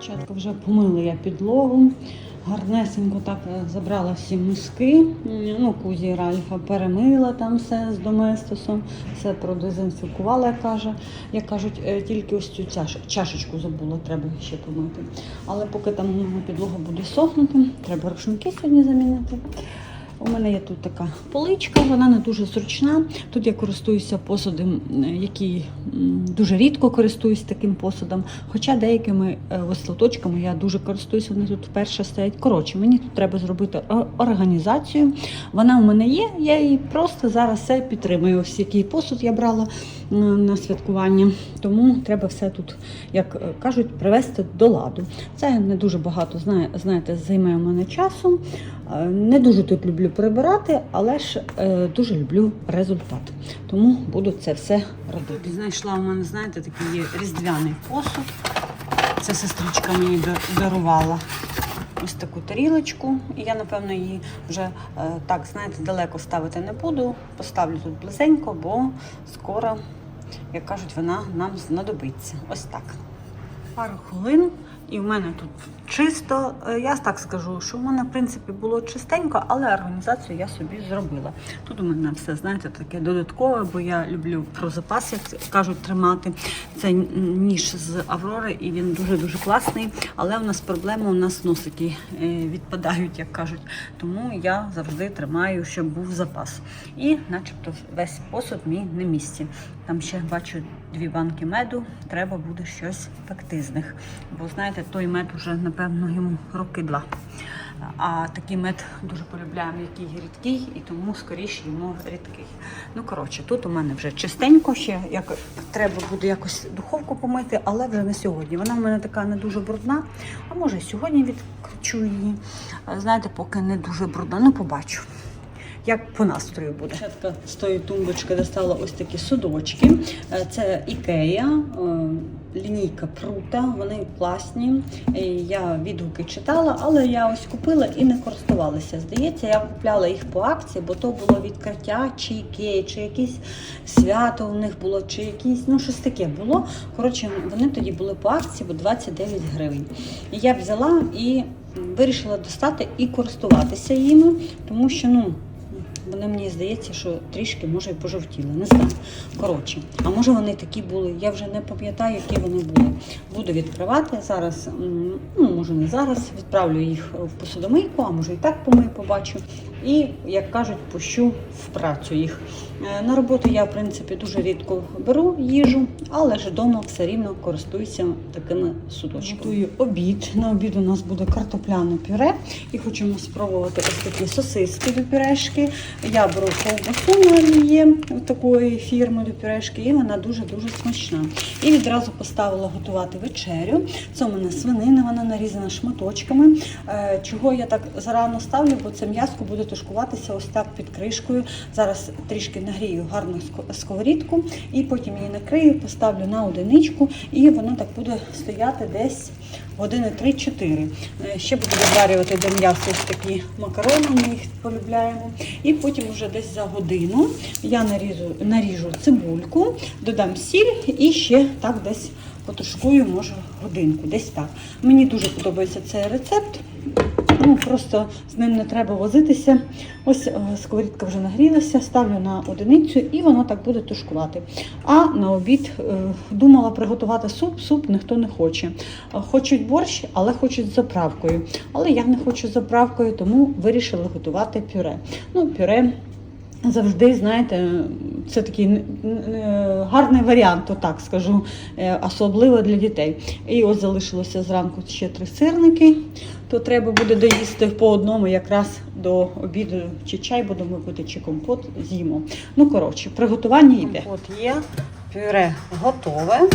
Спочатку вже помила я підлогу. Гарнесенько так е, забрала всі миски. Ну, Кузі Ральфа перемила там все з доместосом, все продезінфікувала, як каже. Як кажуть, е, тільки ось цю чашечку забула, треба ще помити. Але поки там підлога буде сохнути, треба рушники сьогодні замінити. У мене є тут така поличка, вона не дуже зручна. Тут я користуюся посудом, е, який дуже рідко користуюсь таким посудом. Хоча деякими е, ось лоточками я дуже користуюся, вони тут вперше стоять. Коротше, мені тут треба зробити організацію. Вона у мене є, я її просто зараз все підтримую. Ось який посуд я брала на святкування. Тому треба все тут, як е, кажуть, привести до ладу. Це не дуже багато знаєте, займе у мене часу. Е, Не дуже тут люблю прибирати, але ж е, дуже люблю результат. Тому буду це все робити. Знайшла у мене, знаєте, такий є різдвяний посуд. Це сестричка мені дарувала. Ось таку тарілочку. І я, напевно, її вже е, так, знаєте, далеко ставити не буду. Поставлю тут близенько, бо скоро, як кажуть, вона нам знадобиться. Ось так. Пару хвилин, і в мене тут чисто. Е, Я так скажу, що в мене, в принципі, було чистенько, але організацію я собі зробила. Тут у мене все, знаєте, таке додаткове, бо я люблю про запас, як кажуть, тримати. Це ніж з Аврори, і він дуже-дуже класний. Але у нас проблема, у нас носики е, відпадають, як кажуть. Тому я завжди тримаю, щоб був запас. І начебто весь посуд мій на місці. Там ще бачу дві банки меду, треба буде щось пекти з них. Бо знаєте, той мед вже, напевно, йому роки два. А такий мед дуже полюбляємо, який рідкий, і тому скоріше йому рідкий. Ну, коротше, тут у мене вже чистенько, ще як треба буде якось духовку помити, але вже не сьогодні. Вона в мене така не дуже брудна. А може сьогодні відключу її. Знаєте, поки не дуже брудна, ну побачу. Як по настрою буде. Спочатку з тої тумбочки достала ось такі судочки. Е, Це Ікея, е, лінійка прута, вони класні. Е, Я відгуки читала, але я ось купила і не користувалася. Здається, я купляла їх по акції, бо то було відкриття, чи Ікеї, чи якесь свято у них було, чи якісь, ну щось таке було. Коротше, вони тоді були по акції, бо 29 гривень. І я взяла і вирішила достати і користуватися їми, тому що ну. Вони мені здається, що трішки може і пожовтіли. Не знаю. Коротше, а може вони такі були. Я вже не пам'ятаю, які вони були. Буду відкривати зараз. Ну може не зараз. Відправлю їх в посудомийку, а може і так помию, побачу. І як кажуть, пущу в працю їх. Е, На роботу я, в принципі, дуже рідко беру їжу, але ж вдома все рівно користуюся такими судочками. Готую обід. На обід у нас буде картопляне пюре. І хочемо спробувати ось такі сосиски до пюрешки. Я беру ковбасу на оліє такої фірми до пюрешки, і вона дуже-дуже смачна. І відразу поставила готувати вечерю. Це у мене свинина, вона нарізана шматочками. Е, Чого я так зарано ставлю, бо це м'яско буде тушкуватися ось так під кришкою. Зараз трішки нагрію гарну ско- сковорідку і потім її накрию, поставлю на одиничку, і воно так буде стояти десь години 3-4. Е, Ще буду відварювати до м'яса ось такі макарони, ми їх полюбляємо. І потім вже десь за годину я наріжу, наріжу цибульку, додам сіль і ще так десь потушкую, може, годинку, десь так. Мені дуже подобається цей рецепт. Ну, просто з ним не треба возитися. Ось е, сковорідка вже нагрілася, ставлю на одиницю і воно так буде тушкувати. А на обід е, думала приготувати суп, суп ніхто не хоче. Е, Хочуть борщ, але хочуть з заправкою. Але я не хочу з заправкою, тому вирішила готувати пюре. Ну, пюре Завжди, знаєте, це такий е, гарний варіант, отак скажу, е, особливо для дітей. І ось залишилося зранку ще три сирники, то треба буде доїсти по одному якраз до обіду чи чай будемо пити, чи компот з'їмо. Ну, коротше, приготування йде. От є, пюре готове.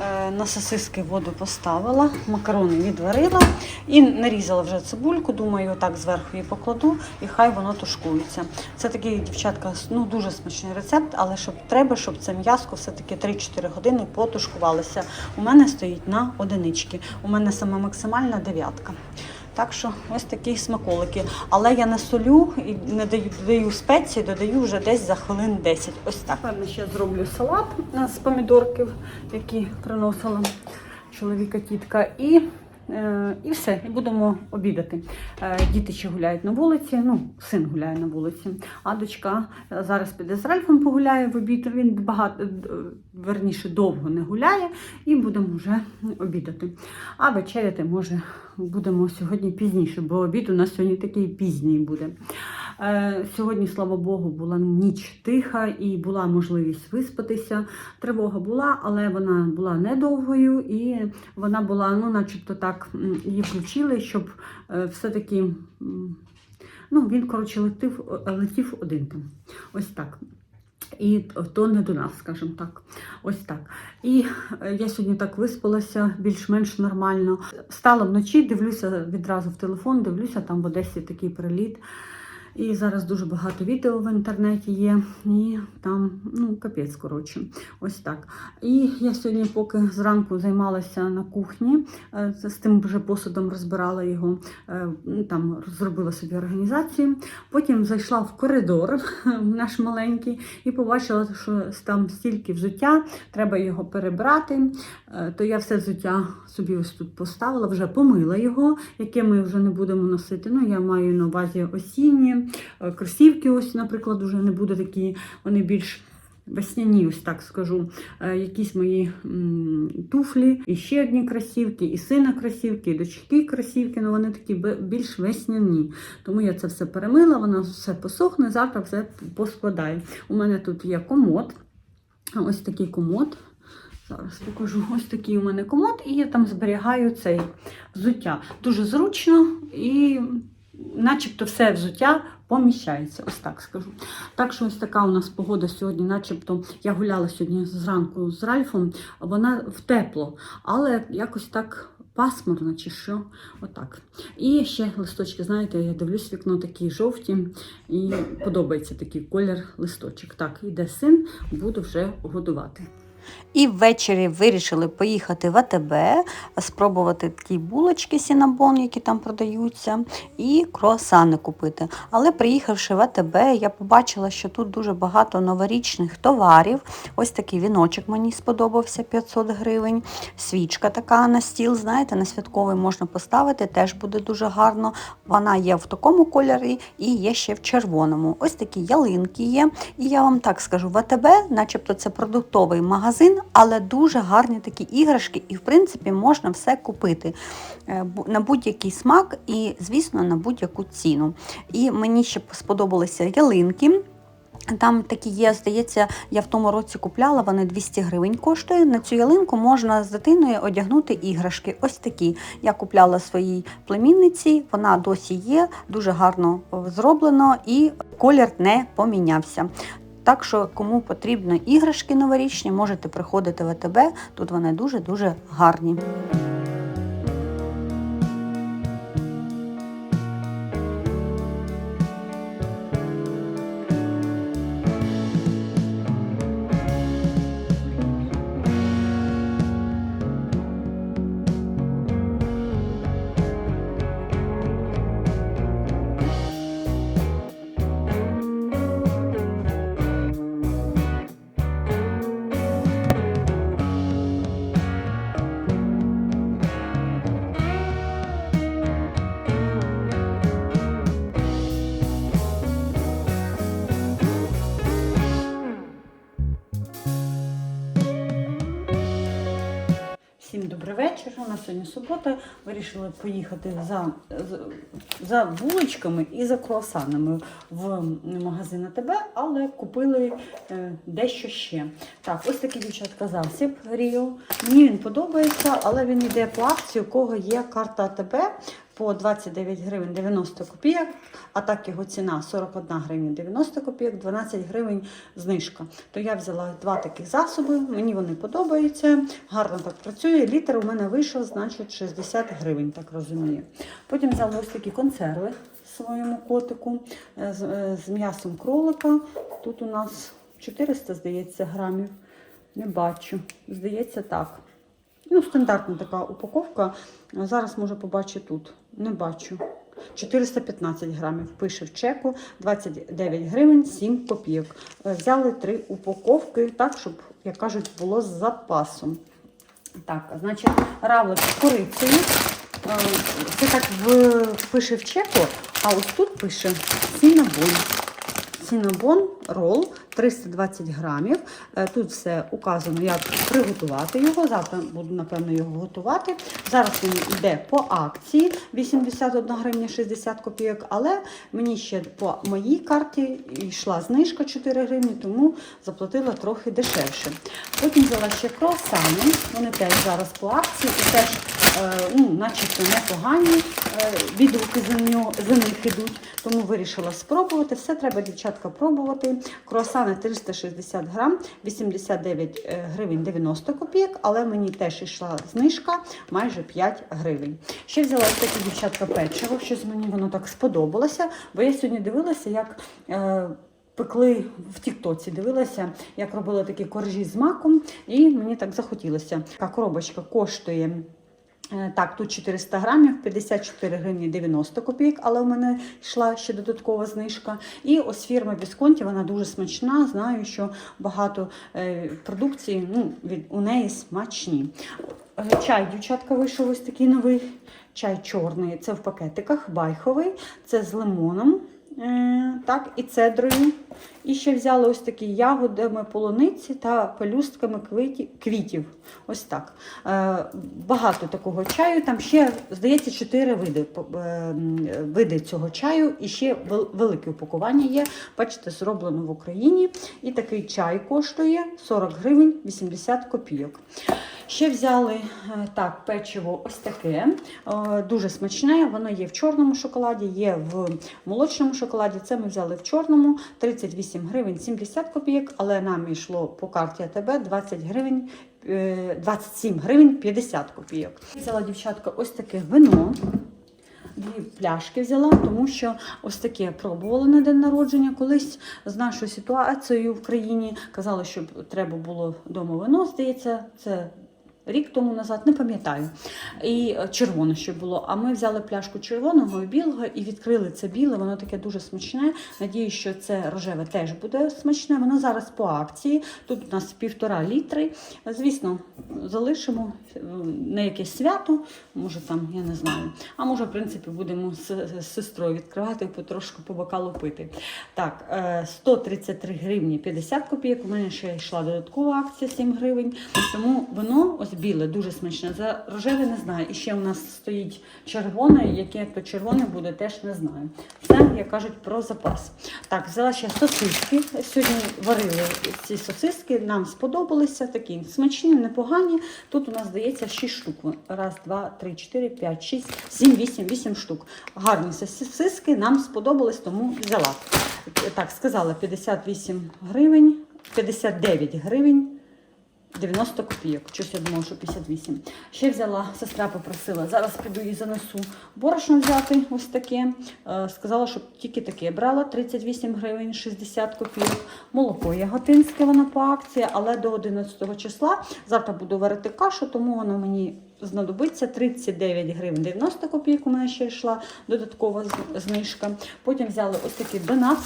Е, На сосиски воду поставила, макарони відварила і нарізала вже цибульку. Думаю, так зверху її покладу і хай воно тушкується. Це такий, дівчатка, ну дуже смачний рецепт, але щоб треба, щоб це м'яско все-таки 3-4 години потушкувалося. У мене стоїть на одинички. У мене сама максимальна дев'ятка. Так що ось такі смаколики. Але я не солю і не даю, даю спеції, додаю вже десь за хвилин 10. Ось так. Певно, ще зроблю салат з помідорків, які приносила чоловіка тітка. І, і все, і будемо обідати. Е, діти ще гуляють на вулиці, ну, син гуляє на вулиці, а дочка е, зараз піде з Ральфом погуляє в обід. Він багато, е, верніше, довго не гуляє, і будемо вже обідати. А вечеряти, може, будемо сьогодні пізніше, бо обід у нас сьогодні такий пізній буде. Е, Сьогодні, слава Богу, була ніч тиха і була можливість виспатися. Тривога була, але вона була недовгою і вона була, ну, начебто так, її включили, щоб е, все-таки. Ну, він, коротше, летів, е, летів один там. Ось так. І то не до нас, скажімо так. Ось так. І я сьогодні так виспалася більш-менш нормально. Стала вночі, дивлюся відразу в телефон, дивлюся, там в Одесі такий приліт. І зараз дуже багато відео в інтернеті є, і там, ну, капець, коротше, ось так. І я сьогодні, поки зранку займалася на кухні, е, з тим вже посудом розбирала його, е, ну, там зробила собі організацію. Потім зайшла в коридор наш маленький і побачила, що там стільки взуття, треба його перебрати. Е, То я все взуття собі ось тут поставила, вже помила його, яке ми вже не будемо носити. Ну, я маю на увазі осінні. Е, Кросівки, ось, наприклад, вже не буде такі, вони більш. Весняні, ось так скажу, Е, якісь мої туфлі, і ще одні кросівки, і сина кросівки, і дочки кросівки, ну вони такі більш весняні. Тому я це все перемила, воно все посохне, завтра все поскладаю. У мене тут є комод, ось такий комод. Зараз покажу ось такий у мене комод, і я там зберігаю цей взуття. Дуже зручно і начебто все взуття поміщається, ось так скажу. Так що ось така у нас погода сьогодні, начебто я гуляла сьогодні зранку з Ральфом, вона в тепло, але якось так. Пасмурно чи що, отак. І ще листочки, знаєте, я дивлюсь вікно такі жовті, і подобається такий колір листочок. Так, іде син, буду вже годувати. І ввечері вирішили поїхати в АТБ, спробувати такі булочки сінабон, які там продаються, і круасани купити. Але приїхавши в АТБ, я побачила, що тут дуже багато новорічних товарів. Ось такий віночок мені сподобався 500 гривень. Свічка така на стіл, знаєте, на святковий можна поставити, теж буде дуже гарно. Вона є в такому кольорі і є ще в червоному. Ось такі ялинки є. І я вам так скажу, в АТБ, начебто це продуктовий магазин, але дуже гарні такі іграшки, і в принципі можна все купити е, на будь-який смак і, звісно, на будь-яку ціну. І мені ще сподобалися ялинки. Там такі є, здається, я в тому році купляла, вони 200 гривень коштує. На цю ялинку можна з дитиною одягнути іграшки. Ось такі. Я купляла своїй племінниці, вона досі є, дуже гарно зроблено і колір не помінявся. Так що, кому потрібно іграшки новорічні, можете приходити в АТБ, тут вони дуже-дуже гарні. Вечір. У нас сьогодні субота. Вирішили поїхати за, за, булочками і за круасанами в магазин АТБ, але купили е, дещо ще. Так, ось такий дівчатка засіб Ріо. Мені він подобається, але він йде по акції, у кого є карта АТБ по 29 гривень 90 копійок, а так його ціна 41 гривня 90 копійок, 12 гривень знижка. То я взяла два таких засоби, мені вони подобаються, гарно так працює. Літр у мене вийшов, значить 60 гривень, так розумію. Потім взяла ось такі консерви своєму котику е, з, е, з м'ясом кролика. Тут у нас 400, здається, грамів. Не бачу. Здається, так. Ну, стандартна така упаковка. Зараз може побачу тут. Не бачу. 415 грамів. Пише в чеку 29 гривень 7 копійок. Е, Взяли три упаковки, так, щоб, як кажуть, було з запасом. Так, значить, равлик з курицею. Е, Це так в, пише в чеку, а ось тут пише сінабон. Сінабон рол 320 грамів. Е, Тут все указано, як приготувати його. Завтра буду, напевно, його готувати. Зараз він йде по акції 81 гривня 60 копійок, але мені ще по моїй карті йшла знижка 4 гривні, тому заплатила трохи дешевше. Потім взяла ще круасани, вони теж зараз по акції і теж ну, начебто непогані е, відгуки за, них ідуть, тому вирішила спробувати. Все треба, дівчатка, пробувати. Круасани 360 грам, 89 е, гривень 90 копійок, але мені теж йшла знижка майже 5 гривень. Ще взяла таке дівчатка печиво, щось мені воно так сподобалося, бо я сьогодні дивилася, як. Е, Пекли в Тіктоці, дивилася, як робили такі коржі з маком, і мені так захотілося. Така коробочка коштує Е, Так, тут 400 грамів, 54 гривні 90 копійок, але у мене йшла ще додаткова знижка. І ось фірма Вісконті, вона дуже смачна. Знаю, що багато е, продукції ну, у неї смачні. Е, Чай, дівчатка, вийшов ось такий новий чай чорний. Це в пакетиках, байховий, це з лимоном. Е, так, і цедрою. І ще взяли ось такі ягодами полуниці та пелюстками квітів. Ось так. Е, багато такого чаю. Там ще, здається, 4 види, е, види цього чаю. І ще велике упакування є. Бачите, зроблено в Україні. І такий чай коштує 40 гривень 80 копійок. Ще взяли е, так, печиво ось таке, дуже смачне. Воно є в чорному шоколаді, є в молочному шоколаді. Це ми взяли в чорному 38 гривень 70 копійок, але нам йшло по карті АТБ 20 гривень. е, 27 гривень 50 копійок. Взяла дівчатка ось таке вино. Дві пляшки взяла, тому що ось таке я пробувала на день народження. Колись з нашою ситуацією в країні казали, що треба було вдома вино, здається, це рік тому назад, не пам'ятаю. І е, червоне ще було. А ми взяли пляшку червоного і білого і відкрили це біле. Воно таке дуже смачне. Надію, що це рожеве теж буде смачне. Воно зараз по акції. Тут у нас півтора літри. Звісно, залишимо е, на якесь свято, може там, я не знаю. А може, в принципі, будемо з, сестрою відкривати потрошку по бокалу пити. Так, е, 133 гривні 50 копійок. У мене ще йшла додаткова акція 7 гривень. Тому воно ось біле, дуже смачне. За рожеве не знаю. І ще у нас стоїть червоне, яке то червоне буде, теж не знаю. Це, як кажуть, про запас. Так, взяла ще сосиски. Сьогодні варили ці сосиски, нам сподобалися такі смачні, непогані. Тут у нас здається 6 штук. Раз, два, три, чотири, п'ять, шість, сім, вісім, вісім штук. Гарні сосиски, нам сподобались, тому взяла. Так, сказала 58 гривень, 59 гривень. 90 копійок. Щось я думала, що 58. Ще взяла, сестра попросила. Зараз піду і занесу борошно взяти ось таке. Е, Сказала, щоб тільки таке брала 38 гривень 60 копійок. Молоко яготинське, воно по акції, але до 11 числа. Завтра буду варити кашу, тому воно мені знадобиться 39 гривень 90 копійок. У мене ще йшла додаткова знижка. Потім взяли ось такий е,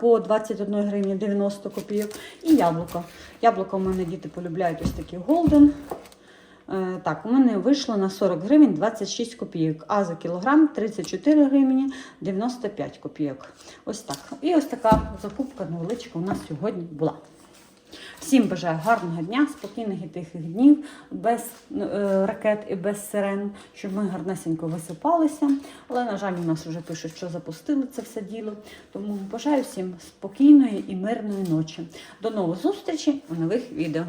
по 21 гривні 90 копійок і яблуко. Яблуко у мене діти полюбляють ось такі голден. Е, Так, у мене вийшло на 40 гривень 26 копійок, а за кілограм 34 гривні 95 копійок. Ось так. І ось така закупка невеличка у нас сьогодні була. Всім бажаю гарного дня, спокійних і тихих днів, без е, ракет і без сирен, щоб ми гарнесенько висипалися. Але, на жаль, у нас вже пишуть, що запустили це все діло. Тому бажаю всім спокійної і мирної ночі. До нових зустрічей у нових відео.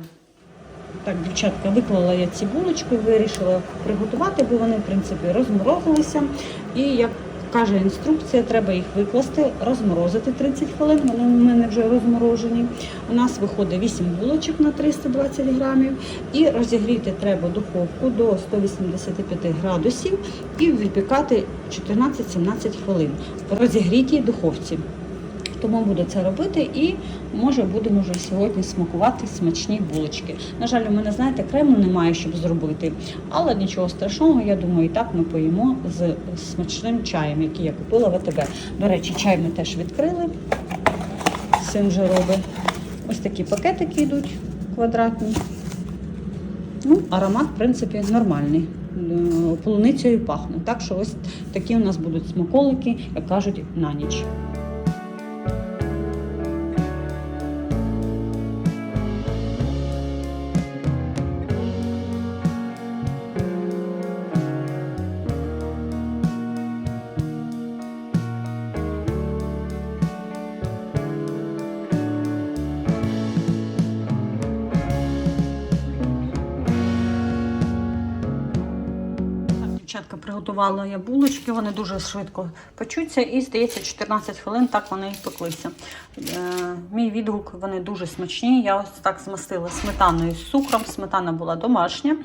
Так, дівчатка, виклала я ці булочки, вирішила приготувати, бо вони, в принципі, розморозилися. І як каже інструкція, треба їх викласти, розморозити 30 хвилин. Вони у мене вже розморожені. У нас виходить 8 булочок на 320 грамів. І розігріти треба духовку до 185 градусів і випікати 14-17 хвилин в розігрітій духовці. Тому буду це робити і може будемо вже сьогодні смакувати смачні булочки. На жаль, у мене, знаєте, крему немає, щоб зробити, але нічого страшного, я думаю, і так ми поїмо з смачним чаєм, який я купила в АТБ. До речі, чай ми теж відкрили. Син вже робить. Ось такі пакетики йдуть квадратні. аромат, в принципі, нормальний. Е, Полуницею пахне. Так що ось такі у нас будуть смаколики, як кажуть, на ніч. Приготувала я булочки, вони дуже швидко печуться і, здається, 14 хвилин так вони і пеклися. Е, мій відгук, вони дуже смачні. Я ось так змастила сметаною з цукром. Сметана була домашня,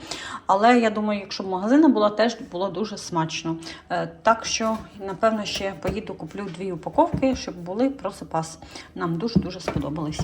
але я думаю, якщо б магазина була, теж було дуже смачно. Е, так що, напевно, ще поїду куплю дві упаковки, щоб були про запас. Нам дуже-дуже сподобались.